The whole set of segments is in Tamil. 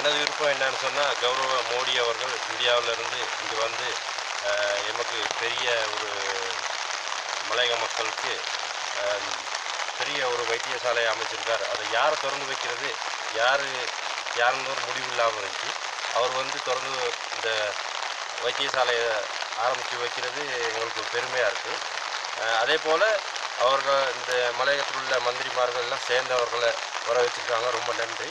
எனது விருப்பம் என்னன்னு சொன்னால் கௌரவ மோடி அவர்கள் இந்தியாவிலிருந்து இங்கே வந்து எமக்கு பெரிய ஒரு மலையக மக்களுக்கு பெரிய ஒரு வைத்தியசாலையை அமைச்சிருக்கார். அதை யார் திறந்து வைக்கிறது? யார் யாருன்னு ஒரு முடிவு இல்லாமல் இருந்துச்சு அவர் வந்து திறந்து இந்த வைத்தியசாலையை ஆரம்பித்து வைக்கிறது எங்களுக்கு பெருமையாக இருக்குது அதே போல் அவர்கள் இந்த மலையகத்தில் உள்ள மந்திரிமார்கள் எல்லாம் சேர்ந்தவர்களை வர வச்சுருக்காங்க. ரொம்ப நன்றி.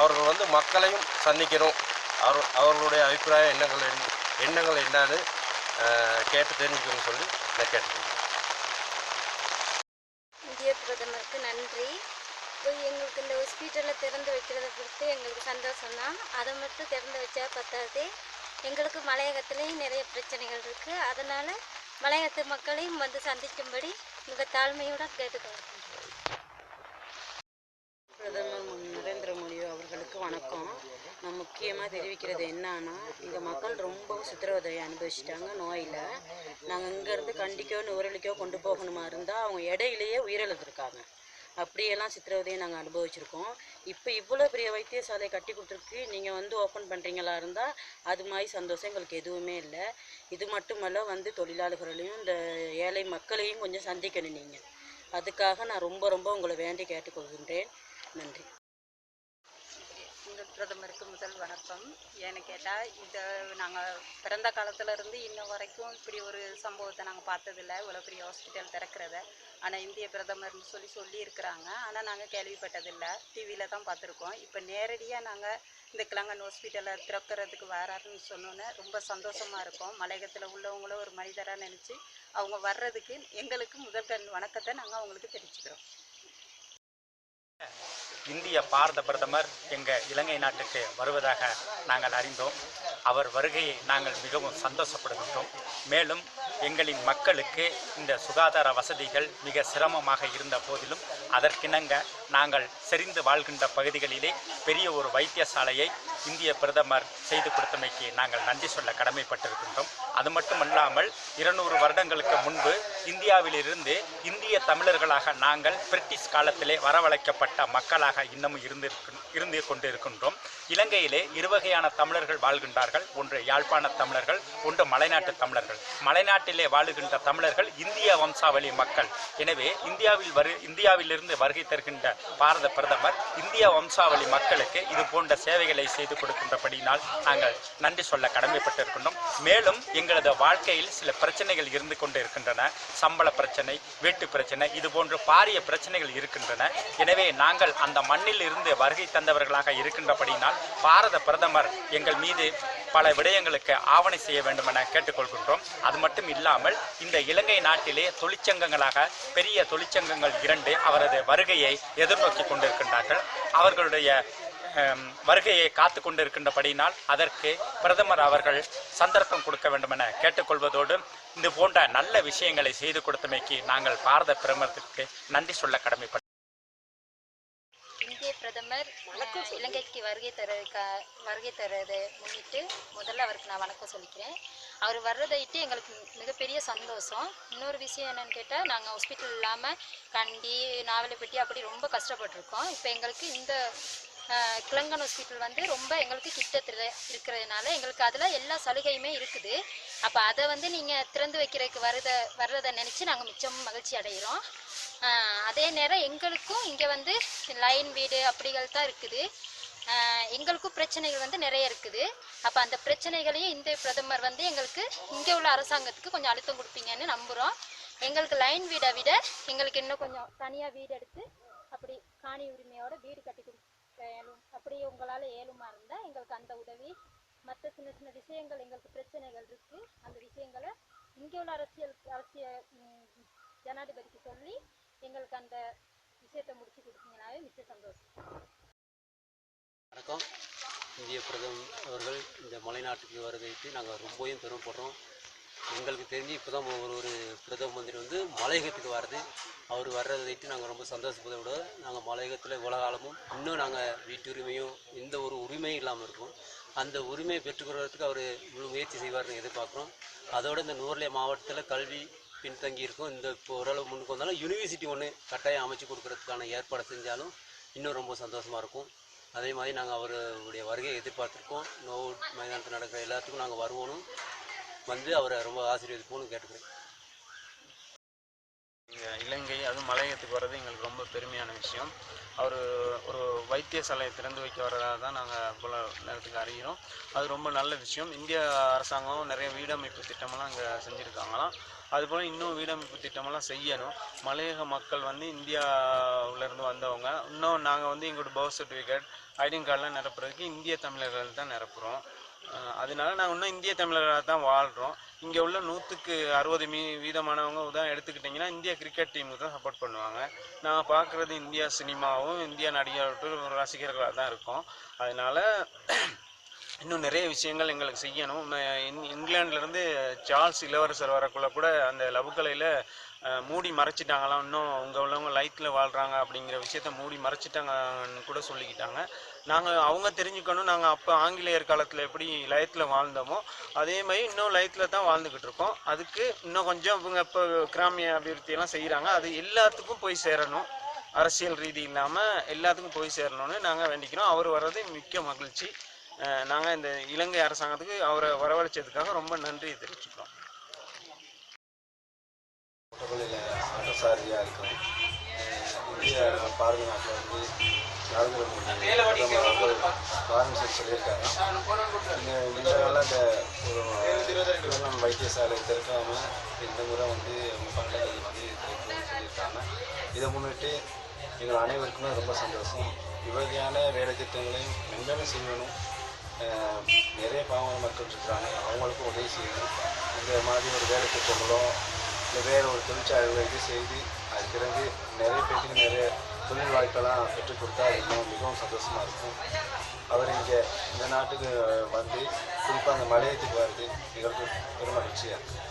அவர்கள் வந்து மக்களையும் சந்திக்கணும். அவர் அவர்களுடைய அபிப்பிராயம் எண்ணங்கள் என்ன- எண்ணங்கள் என்னன்னு கேட்டு தெரிஞ்சுக்கணும்னு சொல்லி நான் கேட்டுக்கிறேன் இந்திய பிரதமருக்கு நன்றி. இப்போ எங்களுக்கு இந்த ஹாஸ்பிட்டலை திறந்து வைக்கிறத பொறுத்து எங்களுக்கு சந்தோஷம் தான். அதை மட்டும் திறந்து வச்சா பத்தாது. எங்களுக்கு மலையகத்துலேயும் நிறைய பிரச்சனைகள் இருக்குது அதனால் மலையகத்து மக்களையும் வந்து சந்திக்கும்படி மிக தாழ்மையுடன் கேட்டுக்கொள்கிறேன். பிரதமர் வணக்கம். நான் முக்கியமாக தெரிவிக்கிறது என்னன்னா இங்கே மக்கள் ரொம்ப சித்திரவதையை அனுபவிச்சிட்டாங்க நோயில். நாங்கள் இங்கேருந்து கண்டிக்கோ நுவரலிக்கோ கொண்டு போகணுமா இருந்தால் அவங்க இடையிலேயே உயிரிழந்திருக்காங்க. அப்படியெல்லாம் சித்திரவதையை நாங்கள் அனுபவிச்சிருக்கோம். இப்போ இவ்வளோ பெரிய வைத்தியசாலை கட்டி கொடுத்துருக்கு நீங்கள் வந்து ஓப்பன் பண்ணுறீங்களா இருந்தால் அது மாதிரி சந்தோஷம் எங்களுக்கு எதுவுமே இல்லை. இது மட்டுமல்ல வந்து தொழிலாளர்களையும் இந்த ஏழை மக்களையும் கொஞ்சம் சந்திக்கணும் நீங்கள் அதுக்காக நான் ரொம்ப ரொம்ப உங்களை வேண்டி கேட்டுக்கொள்கின்றேன். நன்றி. இந்த பிரதமருக்கு முதல் வணக்கம். ஏன்னு கேட்டால் இதை நாங்கள் பிறந்த காலத்துல இருந்து இன்ன வரைக்கும் இப்படி ஒரு சம்பவத்தை நாங்கள் பார்த்ததில்ல. இவ்வளோ பெரிய ஹாஸ்பிட்டல் திறக்கிறத. ஆனால் இந்திய பிரதமர்னு சொல்லி சொல்லியிருக்கிறாங்க. ஆனால் நாங்கள் கேள்விப்பட்டதில்லை. டிவியில் தான் பார்த்துருக்கோம். இப்போ நேரடியாக நாங்கள் இந்த கிளங்கன் ஹாஸ்பிட்டலை திறக்கிறதுக்கு வராருன்னு சொன்னோன்னே ரொம்ப சந்தோஷமாக இருக்கும். மலையகத்தில் உள்ளவங்களும் ஒரு மனிதராக நினச்சி அவங்க வர்றதுக்கு எங்களுக்கு முதல் கண் வணக்கத்தை நாங்கள் அவங்களுக்கு தெரிவிச்சுக்கிறோம். இந்திய பாரத பிரதமர் எங்கள் இலங்கை நாட்டுக்கு வருவதாக நாங்கள் அறிந்தோம். அவர் வருகையை நாங்கள் மிகவும் சந்தோஷப்படுகின்றோம். மேலும் எங்களின் மக்களுக்கு இந்த சுகாதார வசதிகள் மிக சிரமமாக இருந்த போதிலும் அதற்கிணங்க நாங்கள் செறிந்து வாழ்கின்ற பகுதிகளிலே பெரிய ஒரு வைத்தியசாலையை இந்திய பிரதமர் செய்து கொடுத்தமைக்கு நாங்கள் நன்றி சொல்ல கடமைப்பட்டிருக்கின்றோம். அது மட்டுமல்லாமல் இருநூறு வருடங்களுக்கு முன்பு இந்தியாவிலிருந்து இந்திய தமிழர்களாக நாங்கள் பிரிட்டிஷ் காலத்திலே வரவழைக்கப்பட்ட மக்களாக இன்னமும் இருந்திருக்கு இருந்து கொண்டிருக்கின்றோம். இலங்கையிலே இருவகையான தமிழர்கள் வாழ்கின்றார்கள். ஒன்று யாழ்ப்பாண தமிழர்கள் ஒன்று மலைநாட்டு தமிழர்கள். மலைநாட்டிலே வாழுகின்ற தமிழர்கள் இந்திய வம்சாவளி மக்கள். எனவே இந்தியாவில் வரு இந்தியாவிலிருந்து வருகை தருகின்ற பாரத பிரதமர் இந்திய வம்சாவளி மக்களுக்கு இது போன்ற சேவைகளை செய்து கொடுக்கின்றபடியினால் நாங்கள் நன்றி சொல்ல கடமைப்பட்டிருக்கின்றோம். மேலும் எங்களது வாழ்க்கையில் சில பிரச்சனைகள் இருந்து கொண்டு இருக்கின்றன சம்பள பிரச்சனை வீட்டு பிரச்சனை இது போன்ற பாரிய பிரச்சனைகள் இருக்கின்றன. எனவே நாங்கள் அந்த மண்ணில் இருந்து வருகை தந்தவர்களாக இருக்கின்றபடியினால் பாரத பிரதமர் எங்கள் மீது பல விடயங்களுக்கு ஆவணை செய்ய வேண்டும் என கேட்டுக்கொள்கின்றோம். அது மட்டும் இல்லாமல் இந்த இலங்கை நாட்டிலே தொழிற்சங்கங்களாக பெரிய தொழிற்சங்கங்கள் இரண்டு அவரது வருகையை எதிர்நோக்கி கொண்டிருக்கின்றார்கள். அவர்களுடைய வருகையை காத்து கொண்டிருக்கின்றபடியினால் அதற்கு பிரதமர் அவர்கள் சந்தர்ப்பம் கொடுக்க வேண்டும் என கேட்டுக்கொள்வதோடு இது போன்ற நல்ல விஷயங்களை செய்து கொடுத்தமைக்கு நாங்கள் பாரத பிரதமருக்கு நன்றி சொல்ல கடமைப்பட்டோம் இந்திய பிரதமர் இலங்கைக்கு வருகை தர வருகை தரதை முன்னிட்டு முதல்ல அவருக்கு நான் வணக்கம் சொல்லிக்கிறேன். அவர் வர்றதைட்டு எங்களுக்கு மிகப்பெரிய சந்தோஷம். இன்னொரு விஷயம் என்னன்னு கேட்டால் நாங்கள் ஹாஸ்பிட்டல் இல்லாமல் கண்டி நாவலைப்பட்டி அப்படி ரொம்ப கஷ்டப்பட்டிருக்கோம். இப்போ எங்களுக்கு இந்த கிளங்கன் ஹாஸ்பிட்டல் வந்து ரொம்ப எங்களுக்கு கிட்டத்தில் இருக்கிறதுனால எங்களுக்கு அதில் எல்லா சலுகையுமே இருக்குது. அப்போ அதை வந்து நீங்கள் திறந்து வைக்கிறதுக்கு வரத வர்றதை நினச்சி நாங்கள் மிச்சம் மகிழ்ச்சி அடைகிறோம் அதே நேரம் எங்களுக்கும் இங்கே வந்து லைன் வீடு அப்படிகள் தான் இருக்குது. எங்களுக்கும் பிரச்சனைகள் வந்து நிறைய இருக்குது. அப்போ அந்த பிரச்சனைகளையும் இந்த பிரதமர் வந்து எங்களுக்கு இங்கே உள்ள அரசாங்கத்துக்கு கொஞ்சம் அழுத்தம் கொடுப்பீங்கன்னு நம்புகிறோம் எங்களுக்கு லைன் வீடை விட எங்களுக்கு இன்னும் கொஞ்சம் தனியாக வீடு எடுத்து அப்படி காணி உரிமையோட வீடு கட்டி கொடுத்து இயலும் அப்படி உங்களால் ஏழுமா இருந்தால் எங்களுக்கு அந்த உதவி. மற்ற சின்ன சின்ன விஷயங்கள் எங்களுக்கு பிரச்சனைகள் இருக்குது அந்த விஷயங்களை இங்கே உள்ள அரசியல் அரசியல் ஜனாதிபதிக்கு சொல்லி எங்களுக்கு அந்த விஷயத்தை முடிச்சு கொடுத்தீங்கன்னாவே மிச்ச சந்தோஷம். வணக்கம். இந்திய பிரதமர் அவர்கள் இந்த மலைநாட்டுக்கு வருகைக்கு நாங்கள் ரொம்பவும் பெருமைப்படுறோம். எங்களுக்கு தெரிஞ்சு இப்போ தான் ஒரு ஒரு பிரதம மந்திரி வந்து மலையகத்துக்கு வர்றது. அவர் வர்றதைட்டு நாங்கள் ரொம்ப சந்தோஷப்படுறத விட நாங்கள் மலையகத்தில் இவ்வளோ காலமும் இன்னும் நாங்கள் வீட்டுரிமையும் எந்த ஒரு உரிமையும் இல்லாமல் இருக்கோம். அந்த உரிமையை பெற்றுக்கொள்வதற்கு அவர் இவ்வளோ முயற்சி செய்வார்னு எதிர்பார்க்குறோம். அதோடு இந்த நூர்லே மாவட்டத்தில் கல்வி பின்தங்கி இருக்கும். இந்த இப்போ ஓரளவு முன்னுக்கு வந்தாலும் யூனிவர்சிட்டி ஒன்று கட்டாயம் அமைச்சு கொடுக்கறதுக்கான ஏற்பாடு செஞ்சாலும் இன்னும் ரொம்ப சந்தோஷமாக இருக்கும். அதே மாதிரி நாங்கள் அவருடைய வருகையை எதிர்பார்த்துருக்கோம். நோவு மைதானத்தில் நடக்கிற எல்லாத்துக்கும் நாங்கள் வருவோனும் வந்து அவரை ரொம்ப ஆசீர்வதிப்போம்னு கேட்டுக்கிறேன். இலங்கை அதுவும் மலையகத்துக்கு வர்றது எங்களுக்கு ரொம்ப பெருமையான விஷயம். அவர் ஒரு வைத்தியசாலையை திறந்து வைக்க வர்றதாக தான் நாங்கள் போல நேரத்துக்கு அறிகிறோம். அது ரொம்ப நல்ல விஷயம். இந்திய அரசாங்கம் நிறைய வீடமைப்பு திட்டமெல்லாம் அங்கே செஞ்சுருக்காங்களாம். அதுபோல் இன்னும் வீடமைப்பு திட்டமெல்லாம் செய்யணும். மலையக மக்கள் வந்து இந்தியாவிலேருந்து வந்தவங்க. இன்னும் நாங்கள் வந்து எங்களோட பர்த் சர்டிஃபிகேட் ஐடென்டி கார்டெலாம் நிரப்புறதுக்கு இந்திய தமிழர்கள் தான் நிரப்புகிறோம் அதனால நாங்கள் இன்னும் இந்திய தமிழர்களாக தான் வாழ்கிறோம் இங்கே உள்ள நூற்றுக்கு அறுபது மீ வீதமானவங்க உதாரணம் எடுத்துக்கிட்டிங்கன்னா இந்திய கிரிக்கெட் டீமுக்கு தான் சப்போர்ட் பண்ணுவாங்க. நான் பார்க்குறது இந்தியா சினிமாவும் இந்திய நடிகர்கள் ரசிகர்களாக தான் இருக்கோம். அதனால இன்னும் நிறைய விஷயங்கள் எங்களுக்கு செய்யணும். ம- இங்கிலாந்துலேருந்து சார்ல்ஸ் இளவரசர் வரக்குள்ள கூட அந்த லவுக்கலையில் மூடி மறைச்சிட்டாங்களாம் இன்னும் உங்கள் உள்ளவங்க லைஃப்பில் வாழ்கிறாங்க அப்படிங்கிற விஷயத்த மூடி மறைச்சிட்டாங்கன்னு கூட சொல்லிக்கிட்டாங்க. நாங்கள் அவங்க தெரிஞ்சுக்கணும் நாங்கள் அப்போ ஆங்கிலேயர் காலத்தில் எப்படி லயத்தில் வாழ்ந்தோமோ அதே மாதிரி இன்னும் லயத்தில் தான் வாழ்ந்துக்கிட்டு இருக்கோம். அதுக்கு இன்னும் கொஞ்சம் இவங்க இப்போ கிராமிய அபிவிருத்தியெல்லாம் செய்கிறாங்க அது எல்லாத்துக்கும் போய் சேரணும். அரசியல் ரீதி இல்லாமல் எல்லாத்துக்கும் போய் சேரணும்னு நாங்கள் வேண்டிக்கிறோம். அவர் வர்றது மிக்க மகிழ்ச்சி. நாங்கள் இந்த இலங்கை அரசாங்கத்துக்கு அவரை வரவழைச்சதுக்காக ரொம்ப நன்றி தெரிவிச்சுக்கிறோம். புரோட்டோகாலில் ஆட்டோசாரியாக இந்திய பாரத நாட்டில் வந்து நரேந்திர மோடி பிரதமர் சொல்லியிருக்காங்க. இந்த இந்தியாவில் இந்த ஒரு திருவண்ணாமலை வைத்தியசாலை திறக்காமல் இந்த முறை வந்து அவங்க பண்டங்களை வந்து திறக்கணும்னு சொல்லியிருக்காங்க. இதை முன்னிட்டு எங்கள் அனைவருக்குமே ரொம்ப சந்தோஷம். இவ்வகையான வேலை திட்டங்களையும் மென்மேலும் செய்யணும். நிறைய பாவன மக்கள் இருக்கிறாங்க அவங்களுக்கும் உதவி செய்யணும். இந்த மாதிரி ஒரு வேலை திட்டங்களோ இல்லை வேறு ஒரு தொழிற்சாலைகளை இது செய்து அது பிறகு நிறைய பேருக்கு நிறைய தொழில் வாய்ப்பெல்லாம் பெற்றுக் கொடுத்தா இன்னும் மிகவும் சந்தோஷமாக இருக்கும். அவர் இங்கே இந்த நாட்டுக்கு வந்து குறிப்பாக அந்த மலையத்துக்கு வருது எங்களுக்கு பெரும் மகிழ்ச்சியாக இருக்குது